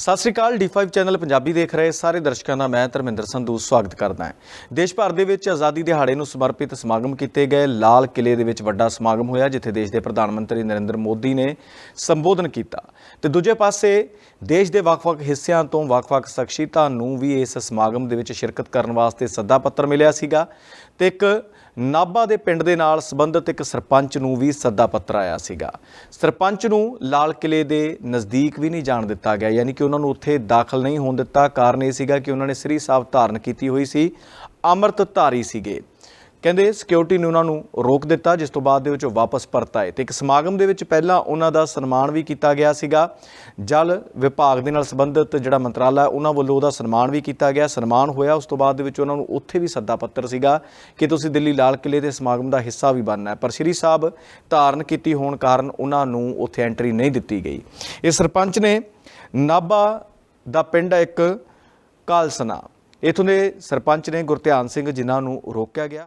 ਸਤਿ ਸ੍ਰੀ ਅਕਾਲ D5 channel Punjabi ਦੇਖ ਰਹੇ ਸਾਰੇ ਦਰਸ਼ਕਾਂ ਦਾ ਮੈਂ ਧਰਮਿੰਦਰ ਸੰਧੂ ਸਵਾਗਤ ਕਰਦਾ ਹਾਂ। ਦੇਸ਼ ਭਰ ਦੇ ਵਿੱਚ ਆਜ਼ਾਦੀ ਦਿਹਾੜੇ ਨੂੰ ਸਮਰਪਿਤ ਸਮਾਗਮ ਕੀਤੇ ਗਏ। ਲਾਲ ਕਿਲੇ ਦੇ ਵਿੱਚ ਵੱਡਾ ਸਮਾਗਮ ਹੋਇਆ, ਜਿੱਥੇ ਦੇਸ਼ ਦੇ ਪ੍ਰਧਾਨ ਮੰਤਰੀ ਨਰਿੰਦਰ ਮੋਦੀ ਨੇ ਸੰਬੋਧਨ ਕੀਤਾ। ਤੇ ਦੂਜੇ ਪਾਸੇ, ਦੇਸ਼ ਦੇ ਵੱਖ-ਵੱਖ ਹਿੱਸਿਆਂ ਤੋਂ ਵੱਖ-ਵੱਖ ਸ਼ਖਸੀਅਤਾਂ ਨੂੰ ਵੀ ਇਸ ਸਮਾਗਮ ਦੇ ਵਿੱਚ ਸ਼ਿਰਕਤ ਕਰਨ ਵਾਸਤੇ ਸੱਦਾ ਪੱਤਰ ਮਿਲਿਆ ਸੀਗਾ। ਤੇ ਇੱਕ ਨਾਭਾ ਦੇ ਪਿੰਡ ਦੇ ਨਾਲ ਸੰਬੰਧਿਤ ਇੱਕ ਸਰਪੰਚ ਨੂੰ ਵੀ ਸੱਦਾ ਪੱਤਰ ਆਇਆ ਸੀਗਾ। ਸਰਪੰਚ ਨੂੰ ਲਾਲ ਕਿਲੇ ਦੇ ਨਜ਼ਦੀਕ ਵੀ ਨਹੀਂ ਜਾਣ ਦਿੱਤਾ ਗਿਆ, ਯਾਨੀ ਕਿ ਉਹਨਾਂ ਨੂੰ ਉੱਥੇ ਦਾਖਲ ਨਹੀਂ ਹੋਣ ਦਿੱਤਾ। ਕਾਰਨ ਇਹ ਸੀਗਾ ਕਿ ਉਹਨਾਂ ਨੇ ਸ੍ਰੀ ਸਾਹਿਬ ਧਾਰਨ ਕੀਤੀ ਹੋਈ ਸੀ। ਅੰਮ੍ਰਿਤ ਧਾਰੀ ਸੀਗੇ। ਕਹਿੰਦੇ ਸਿਕਿਉਰਿਟੀ ਨੇ ਉਹਨਾਂ ਨੂੰ ਰੋਕ ਦਿੱਤਾ, ਜਿਸ ਤੋਂ ਬਾਅਦ ਦੇ ਵਿੱਚ ਉਹ ਵਾਪਸ ਪਰਤ ਆਏ। ਤੇ ਇੱਕ ਸਮਾਗਮ ਦੇ ਵਿੱਚ ਪਹਿਲਾਂ ਉਹਨਾਂ ਦਾ ਸਨਮਾਨ ਵੀ ਕੀਤਾ ਗਿਆ ਸੀਗਾ। ਜਲ ਵਿਭਾਗ ਦੇ ਨਾਲ ਸੰਬੰਧਿਤ ਜਿਹੜਾ ਮੰਤਰਾਲਾ ਉਹਨਾਂ ਵੱਲੋਂ ਉਹਦਾ ਸਨਮਾਨ ਵੀ ਕੀਤਾ ਗਿਆ। ਸਨਮਾਨ ਹੋਇਆ, ਉਸ ਤੋਂ ਬਾਅਦ ਦੇ ਵਿੱਚ ਉਹਨਾਂ ਨੂੰ ਉੱਥੇ ਵੀ ਸੱਦਾ ਪੱਤਰ ਸੀਗਾ ਕਿ ਤੁਸੀਂ ਦਿੱਲੀ ਲਾਲ ਕਿਲੇ ਦੇ ਸਮਾਗਮ ਦਾ ਹਿੱਸਾ ਵੀ ਬਣਨਾ ਹੈ। ਪਰ ਸ਼੍ਰੀ ਸਾਹਿਬ ਧਾਰਨ ਕੀਤੀ ਹੋਣ ਕਾਰਨ ਉਹਨਾਂ ਨੂੰ ਉੱਥੇ ਐਂਟਰੀ ਨਹੀਂ ਦਿੱਤੀ ਗਈ। ਇਹ ਸਰਪੰਚ ਨੇ ਨਾਭਾ ਦਾ ਪਿੰਡ ਇੱਕ, ਕਾਲਸਨਾ। ਇਥੋਂ ਦੇ ਸਰਪੰਚ ਨੇ ਗੁਰਧਿਆਨ ਸਿੰਘ ਜਿਨ੍ਹਾਂ ਨੂੰ ਰੋਕਿਆ ਗਿਆ।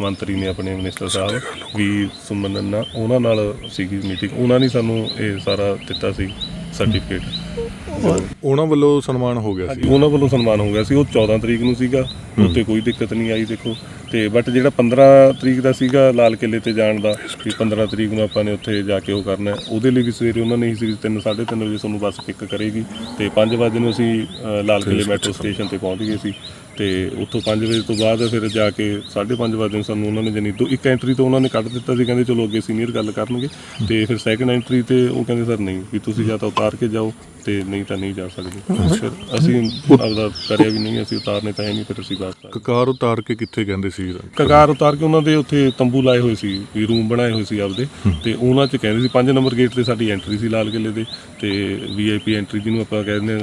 ਮੰਤਰੀ ਨੇ ਆਪਣੇ ਮਿਨਿਸਟਰ ਸਾਹਿਬ ਵੀ ਸੁਮਨ ਨਾਲ ਉਹਨਾਂ ਨਾਲ ਸੀਗੀ ਮੀਟਿੰਗ ਉਹਨਾਂ ਨੇ ਸਾਨੂੰ ਇਹ ਸਾਰਾ ਦਿੱਤਾ ਸੀ ਸਰਟੀਫਿਕੇਟ ਉਹਨਾਂ ਵੱਲੋਂ ਸਨਮਾਨ ਹੋ ਗਿਆ ਸੀ। ਉਹਨਾਂ ਵੱਲੋਂ ਸਨਮਾਨ ਹੋ ਗਿਆ ਸੀ। ਉਹ 14 ਤਰੀਕ ਨੂੰ ਸੀਗਾ। ਉੱਤੇ ਕੋਈ ਦਿੱਕਤ ਨਹੀਂ ਆਈ ਦੇਖੋ। ਤੇ ਬਟ ਜਿਹੜਾ 15 ਤਰੀਕ ਦਾ ਸੀਗਾ ਲਾਲ ਕਿਲੇ ਤੇ ਜਾਣ ਦਾ ਵੀ 15 ਤਰੀਕ ਨੂੰ ਆਪਾਂ ਨੇ ਉੱਥੇ ਜਾ ਕੇ ਉਹ ਕਰਨਾ। ਉਹਦੇ ਲਈ ਵੀ ਸਵੇਰੇ ਉਹਨਾਂ ਨੇ ਹੀ ਸੀ 3 3:30 ਵਜੇ ਤੁਹਾਨੂੰ ਬੱਸ ਪਿਕ ਕਰੇਗੀ। ਤੇ 5 ਵਜੇ ਨੂੰ ਅਸੀਂ ਲਾਲ ਕਿਲੇ ਮੈਟਰੋ ਸਟੇਸ਼ਨ ਤੇ ਪਹੁੰਚ ਗਏ ਸੀ। ਤੇ ਉੱਥੋਂ 5 ਵਜੇ ਤੋਂ ਬਾਅਦ ਫਿਰ ਜਾ ਕੇ 5:30 ਵਜੇ ਨੂੰ ਸਾਨੂੰ ਉਹਨਾਂ ਨੇ ਜਨੀ ਦੋ ਇੱਕ ਐਂਟਰੀ ਤੋਂ ਉਹਨਾਂ ਨੇ ਕੱਢ ਦਿੱਤਾ ਸੀ ਕਹਿੰਦੇ ਚਲੋ ਅੱਗੇ ਸੀਨੀਅਰ ਗੱਲ ਕਰਨਗੇ। ਤੇ ਫਿਰ ਸੈਕੰਡ ਐਂਟਰੀ ਤੇ ਉਹ ਕਹਿੰਦੇ ਸਰ ਨਹੀਂ ਵੀ ਤੁਸੀਂ ਜਾਂ ਤਾਂ ਉਤਾਰ ਕੇ ਜਾਓ ਤੇ ਨਹੀਂ ਤਾਂ ਨਹੀਂ ਜਾ ਸਕਦੇ। ਫਿਰ ਅਸੀਂ ਆਪਦਾ ਕਰਿਆ ਵੀ ਨਹੀਂ ਅਸੀਂ ਉਤਾਰਨੇ ਤਾਂ ਹੈ ਨਹੀਂ ਫਿਰ ਅਸੀਂ ਕਰ ਕਕਾਰ ਉਤਾਰ ਕੇ ਕਿੱਥੇ ਕਹਿੰਦੇ ਸੀ? ਕਗਾਰ ਉਤਾਰ ਕੇ ਉਹਨਾਂ ਦੇ ਉੱਥੇ ਤੰਬੂ ਲਾਏ ਹੋਏ ਸੀ ਵੀ ਰੂਮ ਬਣਾਏ ਹੋਏ ਸੀ ਆਪਦੇ। ਤੇ ਉਹਨਾਂ 'ਚ ਕਹਿੰਦੇ ਸੀ 5 ਨੰਬਰ ਗੇਟ ਤੇ ਸਾਡੀ ਐਂਟਰੀ ਸੀ ਲਾਲ ਕਿਲੇ ਦੇ ਤੇ ਵੀਆਈਪੀ ਐਂਟਰੀ ਜਿਹਨੂੰ ਆਪਾਂ ਕਹਿੰਦੇ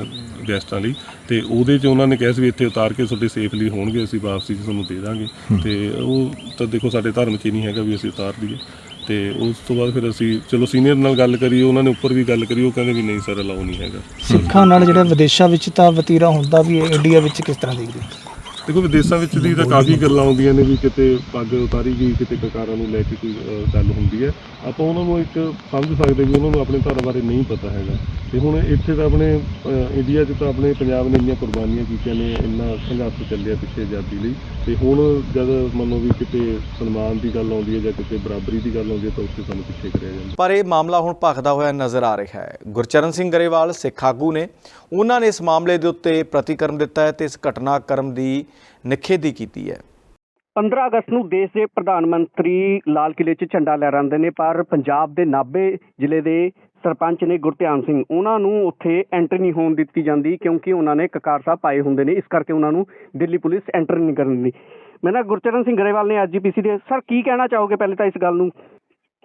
ਗੈਸਟਾਂ ਲਈ ਤੇ ਉਹਦੇ 'ਚ ਉਹਨਾਂ ਨੇ ਕਿਹਾ ਸੀ ਵੀ ਇੱਥੇ ਉਤਾਰ ਕੇ ਤੁਹਾਡੇ ਸੇਫਲੀ ਹੋਣਗੇ, ਅਸੀਂ ਵਾਪਸੀ 'ਚ ਤੁਹਾਨੂੰ ਦੇ ਦਾਂਗੇ। ਤੇ ਉਹ ਤਾਂ ਦੇਖੋ, ਸਾਡੇ ਧਰਮ 'ਚ ਹੀ ਨਹੀਂ ਹੈਗਾ ਵੀ ਅਸੀਂ ਉਤਾਰ ਦਈਏ। ਤੇ ਉਸ ਤੋਂ ਬਾਅਦ ਫਿਰ ਅਸੀਂ, ਚਲੋ ਸੀਨੀਅਰ ਨਾਲ ਗੱਲ ਕਰੀ ਉਹਨਾਂ ਨੇ ਉੱਪਰ ਵੀ ਗੱਲ ਕਰੀ, ਉਹ ਕਹਿੰਦੇ ਵੀ ਨਹੀਂ ਸਰ ਅਲਾਉ ਨਹੀਂ ਹੈਗਾ। ਸਿੱਖਾਂ ਨਾਲ ਜਿਹੜਾ ਵਿਦੇਸ਼ਾਂ ਵਿੱਚ ਤਾਂ ਵਤੀਰਾ ਹੁੰਦਾ ਵੀ ਹੈ ਇੰਡੀਆ ਵਿੱਚ ਕਿਸ ਤਰ੍ਹਾਂ ਦੇਖਦੇ ਦੇਖੋ ਵਿਦੇਸ਼ਾਂ ਵਿੱਚ ਦੀ ਤਾਂ ਕਾਫੀ ਗੱਲਾਂ ਆਉਂਦੀਆਂ ਨੇ ਵੀ ਕਿਤੇ ਪੱਗ ਉਤਾਰੀ ਗਈ ਕਿਤੇ ਕਕਾਰਾਂ ਨੂੰ ਲੈ ਕੇ ਕੋਈ ਗੱਲ ਹੁੰਦੀ ਹੈ। ਆਪਾਂ ਉਹਨਾਂ ਨੂੰ ਇੱਕ ਸਮਝ ਸਕਦੇ ਵੀ ਉਹਨਾਂ ਨੂੰ ਆਪਣੇ ਧਰਮ ਬਾਰੇ ਨਹੀਂ ਪਤਾ ਹੈਗਾ। ਤੇ ਹੁਣ ਇੱਥੇ ਤਾਂ ਆਪਣੇ ਇੰਡੀਆ 'ਚ ਤਾਂ ਆਪਣੇ ਪੰਜਾਬ ਨੇ ਇੰਨੀਆਂ ਕੁਰਬਾਨੀਆਂ ਕੀਤੀਆਂ ਨੇ ਇੰਨਾ ਸੰਘਰਸ਼ ਚੱਲਿਆ ਪਿੱਛੇ ਆਜ਼ਾਦੀ ਲਈ। ਤੇ ਹੁਣ ਜਦ ਮੰਨੋ ਵੀ ਕਿਤੇ ਸਨਮਾਨ ਦੀ ਗੱਲ ਆਉਂਦੀ ਹੈ ਜਾਂ ਕਿਤੇ ਬਰਾਬਰੀ ਦੀ ਗੱਲ ਆਉਂਦੀ ਹੈ ਤਾਂ ਉੱਥੇ ਸਾਨੂੰ ਪਿੱਛੇ ਕਰਿਆ ਜਾਂਦਾ। ਪਰ ਇਹ ਮਾਮਲਾ ਹੁਣ ਭਖਦਾ ਹੋਇਆ ਨਜ਼ਰ ਆ ਰਿਹਾ ਹੈ। ਗੁਰਚਰਨ ਸਿੰਘ ਗਰੇਵਾਲ ਸਿੱਖ ਆਗੂ ਨੇ ਉਹਨਾਂ ਨੇ ਇਸ ਮਾਮਲੇ ਦੇ ਉੱਤੇ ਪ੍ਰਤੀਕਰਮ ਦਿੱਤਾ ਹੈ ਤੇ ਇਸ ਘਟਨਾਕ੍ਰਮ ਦੀ ਨਿਖੇਧੀ ਕੀਤੀ ਹੈ। 15 ਅਗਸਤ ਨੂੰ ਦੇਸ਼ ਦੇ ਪ੍ਰਧਾਨ ਮੰਤਰੀ ਲਾਲ ਕਿਲੇ 'ਚ ਝੰਡਾ ਲਹਿਰਾਉਂਦੇ ਨੇ ਪਰ ਪੰਜਾਬ ਦੇ ਨਾਭੇ ਜ਼ਿਲ੍ਹੇ ਦੇ ਸਰਪੰਚ ਨੇ ਗੁਰਧਿਆਨ ਸਿੰਘ ਉਹਨਾਂ ਨੂੰ ਉੱਥੇ ਐਂਟਰ ਨਹੀਂ ਹੋਣ ਦਿੱਤੀ ਜਾਂਦੀ ਕਿਉਂਕਿ ਉਹਨਾਂ ਨੇ ਕਕਾਰ ਸਾਹਿਬ ਪਾਏ ਹੁੰਦੇ ਨੇ ਇਸ ਕਰਕੇ ਉਹਨਾਂ ਨੂੰ ਦਿੱਲੀ ਪੁਲਿਸ ਐਂਟਰ ਨਹੀਂ ਕਰਨ ਦਿੰਦੀ। ਮੈਂ ਨਾ ਗੁਰਚਰਨ ਸਿੰਘ ਗਰੇਵਾਲ ਨੇ ਐਸਜੀਪੀਸੀ ਦੇ ਸਰ ਕੀ ਕਹਿਣਾ ਚਾਹੋਗੇ ਪਹਿਲੇ ਤਾਂ ਇਸ ਗੱਲ ਨੂੰ?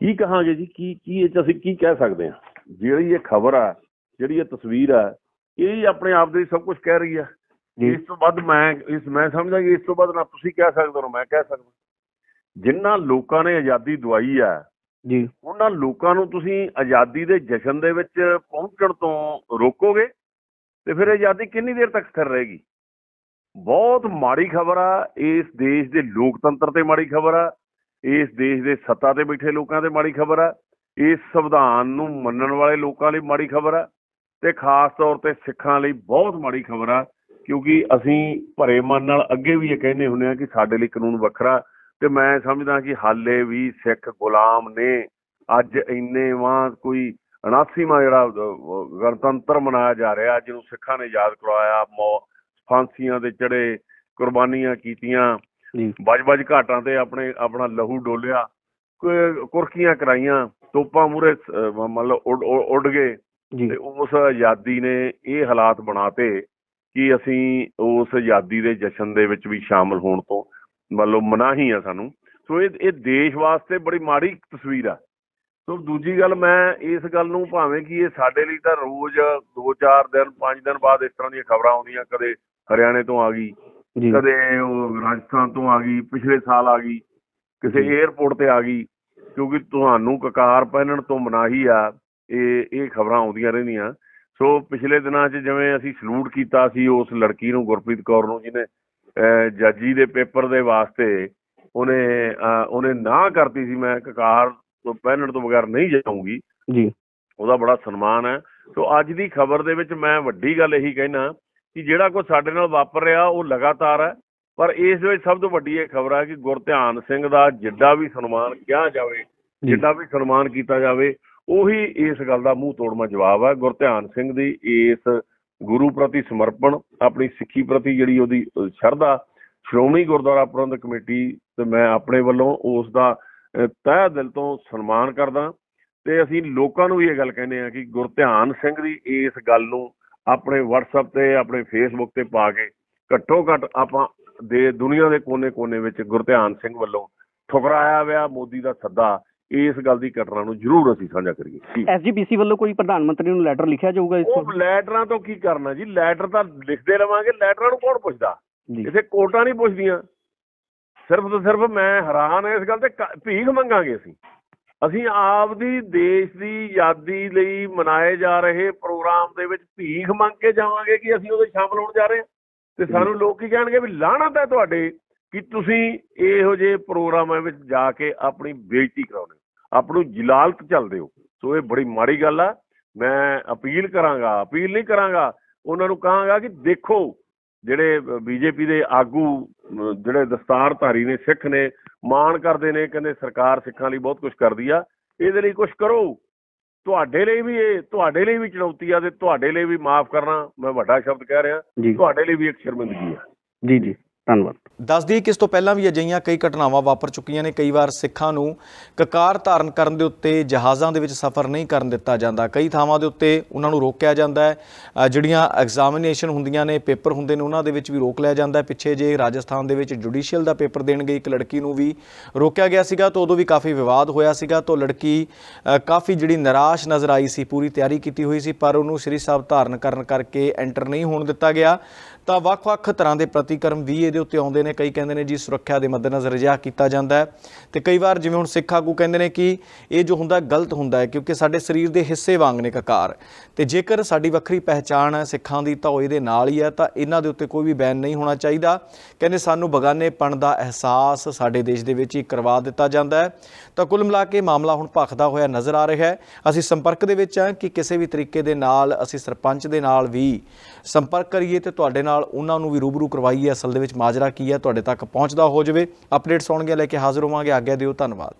ਕੀ ਕਹਾਂਗੇ ਜੀ ਕੀ ਕੀ ਇਹ 'ਚ ਅਸੀਂ ਕੀ ਕਹਿ ਸਕਦੇ ਹਾਂ? ਜਿਹੜੀ ਇਹ ਖਬਰ ਆ ਜਿਹੜੀ ਇਹ ਤਸਵੀਰ ਆ ਇਹ ਆਪਣੇ ਆਪ ਦੇ ਸਭ ਕੁਝ ਕਹਿ ਰਹੀ ਆ। ਇਸ ਤੋਂ ਵੱਧ ਮੈਂ ਇਸ ਮੈਂ ਸਮਝਦਾ ਕਿ ਇਸ ਤੋਂ ਵੱਧ ਨਾ ਤੁਸੀਂ ਕਹਿ ਸਕਦੇ ਹੋ ਮੈਂ ਕਹਿ ਸਕਦਾ। ਜਿਨ੍ਹਾਂ ਲੋਕਾਂ ਨੇ ਆਜ਼ਾਦੀ ਦਵਾਈ ਆ ਜੀ। ਉਹਨਾਂ ਲੋਕਾਂ ਨੂੰ ਤੁਸੀਂ ਆਜ਼ਾਦੀ ਦੇ ਜਸ਼ਨ ਦੇ ਵਿੱਚ ਪਹੁੰਚਣ ਤੋਂ ਰੋਕੋਗੇ ਤੇ ਫਿਰ ਆਜ਼ਾਦੀ ਕਿੰਨੀ ਦੇਰ ਤੱਕ ਸਥਿਰ ਰਹੇਗੀ? ਬਹੁਤ ਮਾੜੀ ਖਬਰ ਆ ਇਸ ਦੇਸ਼ ਦੇ ਲੋਕਤੰਤਰ ਤੇ ਮਾੜੀ ਖਬਰ ਆ ਇਸ ਦੇਸ਼ ਦੇ ਸੱਤਾ ਤੇ ਬੈਠੇ ਲੋਕਾਂ ਤੇ ਮਾੜੀ ਖਬਰ ਆ ਇਸ ਸੰਵਿਧਾਨ ਨੂੰ ਮੰਨਣ ਵਾਲੇ ਲੋਕਾਂ ਲਈ ਮਾੜੀ ਖਬਰ ਆ ਤੇ ਖਾਸ ਤੌਰ ਤੇ ਸਿੱਖਾਂ ਲਈ ਬਹੁਤ ਮਾੜੀ ਖਬਰ ਆ ਕਿਉਂਕਿ ਅਸੀਂ ਭਰੇ ਮਨ ਨਾਲ ਅੱਗੇ ਵੀ ਇਹ ਕਹਿੰਦੇ ਹੁੰਦੇ ਆ ਕਿ ਸਾਡੇ ਲਈ ਕਾਨੂੰਨ ਵੱਖਰਾ ਤੇ ਮੈਂ ਸਮਝਦਾ ਕਿ ਹਾਲੇ ਵੀ ਸਿੱਖ ਗੁਲਾਮ ਨੇ ਅੱਜ ਇੰਨੇ ਵਾਂ ਕੋਈ 79ਵਾਂ ਜਿਹੜਾ ਗਣਤੰਤਰ ਮਨਾਇਆ ਜਾ ਰਿਹਾ ਜਿਹਨੂੰ ਸਿੱਖਾਂ ਨੇ ਯਾਦ ਕਰਵਾਇਆ ਮੌ ਫਾਂਸੀਆਂ ਦੇ ਚੜੇ ਕੁਰਬਾਨੀਆਂ ਕੀਤੀਆਂ ਵੱਜ-ਵੱਜ ਘਾਟਾਂ ਤੇ ਆਪਣੇ ਆਪਣਾ ਲਹੂ ਡੋਲਿਆ ਕੁਰਕੀਆਂ ਕਰਾਈਆਂ ਤੋਪਾਂ ਮੂਰੇ ਮਤਲਬ ਉੱਡ- ਗਏ ਤੇ ਉਸ ਆਜ਼ਾਦੀ ਨੇ ਇਹ ਹਾਲਾਤ ਬਣਾਤੇ ਕਿ ਅਸੀਂ ਉਸ ਆਜ਼ਾਦੀ ਦੇ ਜਸ਼ਨ ਦੇ ਵਿੱਚ ਵੀ ਸ਼ਾਮਲ ਹੋਣ ਤੋਂ ਮਤਲਬ ਮਨਾਹੀ ਆ ਸਾਨੂੰ। ਸੋ ਇਹ ਇਹ ਦੇਸ਼ ਵਾਸਤੇ ਬੜੀ ਮਾੜੀ ਤਸਵੀਰ ਆ। ਸੋ ਦੂਜੀ ਗੱਲ ਮੈਂ ਇਸ ਗੱਲ ਨੂੰ ਭਾਵੇਂ ਕਿ ਇਹ ਸਾਡੇ ਲਈ ਤਾਂ ਰੋਜ਼ 2-4 ਦਿਨ 5 ਦਿਨ ਬਾਅਦ ਇਸ ਤਰ੍ਹਾਂ ਦੀਆਂ ਖਬਰਾਂ ਆਉਂਦੀਆਂ ਕਦੇ ਹਰਿਆਣੇ ਤੋਂ ਆ ਗਈ ਕਦੇ ਉਹ ਰਾਜਸਥਾਨ ਤੋਂ ਆ ਗਈ ਪਿਛਲੇ ਸਾਲ ਆ ਗਈ ਕਿਸੇ 에ਅਰਪੋਰਟ ਤੇ ਆ ਗਈ ਕਿਉਂਕਿ ਤੁਹਾਨੂੰ ਕਕਾਰ ਪਹਿਨਣ ਤੋਂ ਮਨਾਹੀ ਆ ਇਹ ਇਹ ਖਬਰਾਂ ਆਉਂਦੀਆਂ ਰਹਿੰਦੀਆਂ। ਸੋ ਪਿਛਲੇ ਦਿਨਾਂ 'ਚ ਜਿਵੇਂ ਅਸੀਂ ਸਲੂਟ ਕੀਤਾ ਸੀ ਉਸ ਲੜਕੀ ਨੂੰ ਗੁਰਪ੍ਰੀਤ ਕੌਰ ਨੂੰ ਜਿਹਨੇ ਜੱਜੀ ਦੇ ਪੇਪਰ ਦੇ ਵਾਸਤੇ ਉਹਨੇ ਉਹਨੇ ਨਾ ਕਰਤੀ ਸੀ ਮੈਂ ਕਕਾਰ ਤੋਂ ਪਹਿਨਣ ਤੋਂ ਬਗੈਰ ਨਹੀਂ ਜਾਊਂਗੀ। ਜੀ। ਉਹਦਾ ਬੜਾ ਸਨਮਾਨ ਹੈ। ਸੋ ਅੱਜ ਦੀ ਖਬਰ ਦੇ ਵਿੱਚ ਮੈਂ ਵੱਡੀ ਗੱਲ ਇਹੀ ਕਹਿਣਾ ਕਿ ਜਿਹੜਾ ਕੁਝ ਸਾਡੇ ਨਾਲ ਵਾਪਰ ਰਿਹਾ ਉਹ ਲਗਾਤਾਰ ਹੈ। ਪਰ ਇਸ ਵਿੱਚ ਸਭ ਤੋਂ ਵੱਡੀ ਇਹ ਖਬਰ ਹੈ ਕਿ ਗੁਰਧਿਆਨ ਸਿੰਘ ਦਾ ਜਿੱਡਾ ਵੀ ਸਨਮਾਨ ਕਿਹਾ ਜਾਵੇ ਜਿੱਡਾ ਵੀ ਸਨਮਾਨ ਕੀਤਾ ਜਾਵੇ ਉਹੀ ਇਸ ਗੱਲ ਦਾ ਮੂੰਹ ਤੋੜਮਾ ਜਵਾਬ ਹੈ ਗੁਰਧਿਆਨ ਸਿੰਘ ਦੀ ਇਸ ਗੁਰੂ ਪ੍ਰਤੀ ਸਮਰਪਣ, ਆਪਣੀ ਸਿੱਖੀ ਪ੍ਰਤੀ ਜਿਹੜੀ ਉਹਦੀ ਸ਼ਰਧਾ, ਸ਼੍ਰੋਮਣੀ ਗੁਰਦੁਆਰਾ ਪ੍ਰਬੰਧਕ ਕਮੇਟੀ ਤੇ ਮੈਂ ਆਪਣੇ ਵੱਲੋਂ ਉਸ ਦਾ ਤਹਿ ਦਿਲ ਤੋਂ ਸਨਮਾਨ ਕਰਦਾ। ਤੇ ਅਸੀਂ ਲੋਕਾਂ ਨੂੰ ਵੀ ਇਹ ਗੱਲ ਕਹਿੰਦੇ ਆ ਕਿ ਗੁਰਧਿਆਨ ਸਿੰਘ ਦੀ ਇਸ ਗੱਲ ਨੂੰ ਆਪਣੇ WhatsApp ਤੇ, ਆਪਣੇ Facebook ਤੇ ਪਾ ਕੇ ਘੱਟੋ ਘੱਟ ਆਪਾਂ ਦੇ ਦੁਨੀਆ ਦੇ ਕੋਨੇ-ਕੋਨੇ ਵਿੱਚ ਗੁਰਧਿਆਨ ਸਿੰਘ ਵੱਲੋਂ ਠੁਕਰਾਇਆ ਹੋਇਆ ਮੋਦੀ ਦਾ ਸੱਦਾ ਇਸ ਗੱਲ ਦੀ ਘਟਨਾ ਨੂੰ ਜ਼ਰੂਰ ਅਸੀਂ ਸਾਂਝਾ ਕਰੀਏ। ਐਸਜੀਪੀਸੀ ਵੱਲੋਂ ਕੋਈ ਪ੍ਰਧਾਨ ਮੰਤਰੀ ਨੂੰ ਲੈਟਰ ਲਿਖਿਆ ਜਾਊਗਾ ਇਸ ਉਹ ਲੈਟਰਾਂ ਤੋਂ ਕੀ ਕਰਨਾ ਜੀ? ਲੈਟਰ ਤਾਂ ਲਿਖਦੇ ਰਵਾਂਗੇ ਲੈਟਰਾਂ ਨੂੰ ਕੌਣ ਪੁੱਛਦਾ? ਇਥੇ ਕੋਰਟਾਂ ਨਹੀਂ ਪੁੱਛਦੀਆਂ। ਸਿਰਫ ਤੇ ਸਿਰਫ ਮੈਂ ਹੈਰਾਨ ਹਾਂ ਇਸ ਗੱਲ ਤੇ ਭੀਖ ਮੰਗਾਂਗੇ ਅਸੀਂ। ਅਸੀਂ ਆਪਦੀ ਦੇਸ਼ ਦੀ ਆਜ਼ਾਦੀ ਲਈ ਮਨਾਏ ਜਾ ਰਹੇ ਪ੍ਰੋਗਰਾਮ ਦੇ ਵਿੱਚ ਭੀਖ ਮੰਗ ਕੇ ਜਾਵਾਂਗੇ ਕਿ ਅਸੀਂ ਉਹਦੇ ਸ਼ਾਮਲ ਹੋਣ ਜਾ ਰਹੇ ਹਾਂ। ਤੇ ਸਾਨੂੰ ਲੋਕ ਕੀ ਕਹਿਣਗੇ ਵੀ ਲਾਹਣਤ ਹੈ ਤੁਹਾਡੇ ਕਿ ਤੁਸੀਂ ਇਹੋ ਜਿਹੇ ਪ੍ਰੋਗਰਾਮਾਂ ਵਿੱਚ ਜਾ ਕੇ ਆਪਣੀ ਬੇਇੱਜ਼ਤੀ ਕਰਾਉਂਦੇ ਆਪਣੂ ਜਲਾਲਤ ਚੱਲਦੇ ਹੋ ਸੋ ਇਹ ਬੜੀ ਮਾੜੀ ਗੱਲ ਆ। ਮੈਂ ਅਪੀਲ ਕਰਾਂਗਾ ਅਪੀਲ ਨਹੀਂ ਕਰਾਂਗਾ ਉਹਨਾਂ ਨੂੰ ਕਹਾਂਗਾ ਕਿ ਦੇਖੋ ਜਿਹੜੇ ਬੀਜੇਪੀ ਦੇ ਆਗੂ ਜਿਹੜੇ ਦਸਤਾਰਧਾਰੀ ਨੇ ਸਿੱਖ ਨੇ ਮਾਣ ਕਰਦੇ ਨੇ ਕਹਿੰਦੇ ਸਰਕਾਰ ਸਿੱਖਾਂ ਲਈ ਬਹੁਤ ਕੁਝ ਕਰਦੀ ਆ ਇਹਦੇ ਲਈ ਕੁਝ ਕਰੋ। ਤੁਹਾਡੇ ਲਈ ਵੀ ਇਹ ਤੁਹਾਡੇ ਲਈ ਵੀ ਚੁਣੌਤੀ ਆ ਤੇ ਤੁਹਾਡੇ ਲਈ ਵੀ ਮਾਫ ਕਰਨਾ ਮੈਂ ਵੱਡਾ ਸ਼ਬਦ ਕਹਿ ਰਿਹਾ। ਤੁਹਾਡੇ ਲਈ ਵੀ ਇੱਕ ਸ਼ਰਮਿੰਦਗੀ ਆ। ਜੀ ਜੀ। ਧੰਨਵਾਦ। ਦੱਸ ਦਈਏ ਕਿ ਇਸ ਤੋਂ ਪਹਿਲਾਂ ਵੀ ਅਜਿਹੀਆਂ ਕਈ ਘਟਨਾਵਾਂ ਵਾਪਰ ਚੁੱਕੀਆਂ ਨੇ। ਕਈ ਵਾਰ ਸਿੱਖਾਂ ਨੂੰ ਕਕਾਰ ਧਾਰਨ ਕਰਨ ਦੇ ਉੱਤੇ, ਜਹਾਜ਼ਾਂ ਦੇ ਵਿੱਚ ਸਫ਼ਰ ਨਹੀਂ ਕਰਨ ਦਿੱਤਾ ਜਾਂਦਾ। ਕਈ ਥਾਵਾਂ ਦੇ ਉੱਤੇ ਉਹਨਾਂ ਨੂੰ ਰੋਕਿਆ ਜਾਂਦਾ ਹੈ। ਜਿਹੜੀਆਂ ਐਗਜ਼ਾਮੀਨੇਸ਼ਨ ਹੁੰਦੀਆਂ ਨੇ, ਪੇਪਰ ਹੁੰਦੇ ਨੇ, ਉਹਨਾਂ ਦੇ ਵਿੱਚ ਵੀ ਰੋਕ ਲਿਆ ਜਾਂਦਾ ਹੈ। ਪਿੱਛੇ ਜੇ ਰਾਜਸਥਾਨ ਦੇ ਵਿੱਚ ਜੁਡੀਸ਼ੀਅਲ ਦਾ ਪੇਪਰ ਦੇਣ ਗਈ ਇੱਕ ਲੜਕੀ ਨੂੰ ਵੀ ਰੋਕਿਆ ਗਿਆ ਸੀਗਾ, ਤਾਂ ਉਦੋਂ ਵੀ ਕਾਫੀ ਵਿਵਾਦ ਹੋਇਆ ਸੀਗਾ। ਤਾਂ ਲੜਕੀ ਕਾਫੀ ਜਿਹੜੀ ਨਿਰਾਸ਼ ਨਜ਼ਰ ਆਈ ਸੀ, ਪੂਰੀ ਤਿਆਰੀ ਕੀਤੀ ਹੋਈ ਸੀ, ਪਰ ਉਹਨੂੰ ਸ੍ਰੀ ਸਾਹਿਬ ਧਾਰਨ ਕਰਨ ਕਰਕੇ ਐਂਟਰ ਨਹੀਂ ਹੋਣ ਦਿੱਤਾ ਗਿਆ। ਤਾਂ ਵੱਖ-ਵੱਖ ਤਰ੍ਹਾਂ ਦੇ ਪ੍ਰਤੀਕਰਮ ਵੀ ਇਹਦੇ ਉੱਤੇ ਆਉਂਦੇ ਨੇ। ਕਈ ਕਹਿੰਦੇ ਨੇ ਜੀ ਸੁਰੱਖਿਆ ਦੇ ਮੱਦੇਨਜ਼ਰ ਅਜਿਹਾ ਕੀਤਾ ਜਾਂਦਾ ਹੈ ਤੇ ਕਈ ਵਾਰ ਜਿਵੇਂ ਹੁਣ ਸਿੱਖ ਆਗੂ ਕਹਿੰਦੇ ਨੇ ਕਿ ਇਹ ਜੋ ਹੁੰਦਾ, ਗਲਤ ਹੁੰਦਾ ਹੈ ਕਿਉਂਕਿ ਸਾਡੇ ਸਰੀਰ ਦੇ ਹਿੱਸੇ ਵਾਂਗ ਨੇ ਕਕਾਰ। ਤੇ ਜੇਕਰ ਸਾਡੀ ਵੱਖਰੀ ਪਹਿਚਾਣ ਹੈ ਸਿੱਖਾਂ ਦੀ ਤਾਂ ਉਹ ਇਹਦੇ ਨਾਲ ਹੀ ਹੈ, ਤਾਂ ਇਹਨਾਂ ਦੇ ਉੱਤੇ ਕੋਈ ਵੀ ਬੈਨ ਨਹੀਂ ਹੋਣਾ ਚਾਹੀਦਾ। ਕਹਿੰਦੇ ਸਾਨੂੰ ਬਗਾਨੇਪਣ ਦਾ ਅਹਿਸਾਸ ਸਾਡੇ ਦੇਸ਼ ਦੇ ਵਿੱਚ ਹੀ ਕਰਵਾ ਦਿੱਤਾ ਜਾਂਦਾ ਹੈ। ਤਾਂ ਕੁੱਲ ਮਿਲਾ ਕੇ ਮਾਮਲਾ ਹੁਣ ਭਖਦਾ ਹੋਇਆ ਨਜ਼ਰ ਆ ਰਿਹਾ ਹੈ। ਅਸੀਂ ਸੰਪਰਕ ਦੇ ਵਿੱਚ ਹਾਂ ਕਿ ਕਿਸੇ ਵੀ ਤਰੀਕੇ ਦੇ ਨਾਲ ਅਸੀਂ ਸਰਪੰਚ ਦੇ ਨਾਲ ਵੀ ਸੰਪਰਕ ਕਰੀਏ ਤੇ ਤੁਹਾਡੇ ਨਾਲ ਉਹਨਾਂ ਨੂੰ ਵੀ ਰੂਬਰੂ ਕਰਵਾਈਏ ਅਸਲ ਦੇ ਵਿੱਚ ਮਾਜਰਾ ਕੀ ਹੈ ਤੁਹਾਡੇ ਤੱਕ ਪਹੁੰਚਦਾ ਹੋ ਜਾਵੇ। ਅਪਡੇਟਸ ਆਉਣਗੇ ਲੈ ਕੇ ਹਾਜ਼ਰ ਹੋਵਾਂਗੇ। ਆਗਿਆ ਦਿਓ ਧੰਨਵਾਦ।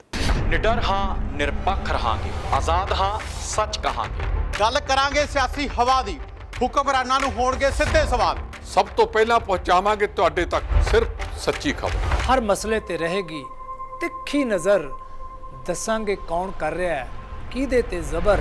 ਨਿਡਰ ਹਾਂ ਨਿਰਪੱਖ ਰਹਾਂਗੇ। ਆਜ਼ਾਦ ਹਾਂ ਸੱਚ ਕਹਾਂਗੇ। ਗੱਲ ਕਰਾਂਗੇ ਸਿਆਸੀ ਹਵਾ ਦੀ। ਹੁਕਮਰਾਨਾਂ ਨੂੰ ਹੋਣਗੇ ਸਿੱਧੇ ਸਵਾਲ। ਸਭ ਤੋਂ ਪਹਿਲਾਂ ਪਹੁੰਚਾਵਾਂਗੇ ਤੁਹਾਡੇ ਤੱਕ ਸਿਰਫ ਸੱਚੀ ਖਬਰ। ਹਰ ਮਸਲੇ ਤੇ ਰਹੇਗੀ ਤਿੱਖੀ ਨਜ਼ਰ। ਦੱਸਾਂਗੇ ਕੌਣ ਕਰ ਰਿਹਾ ਹੈ ਕਿਹਦੇ ਤੇ ਜ਼ਬਰ।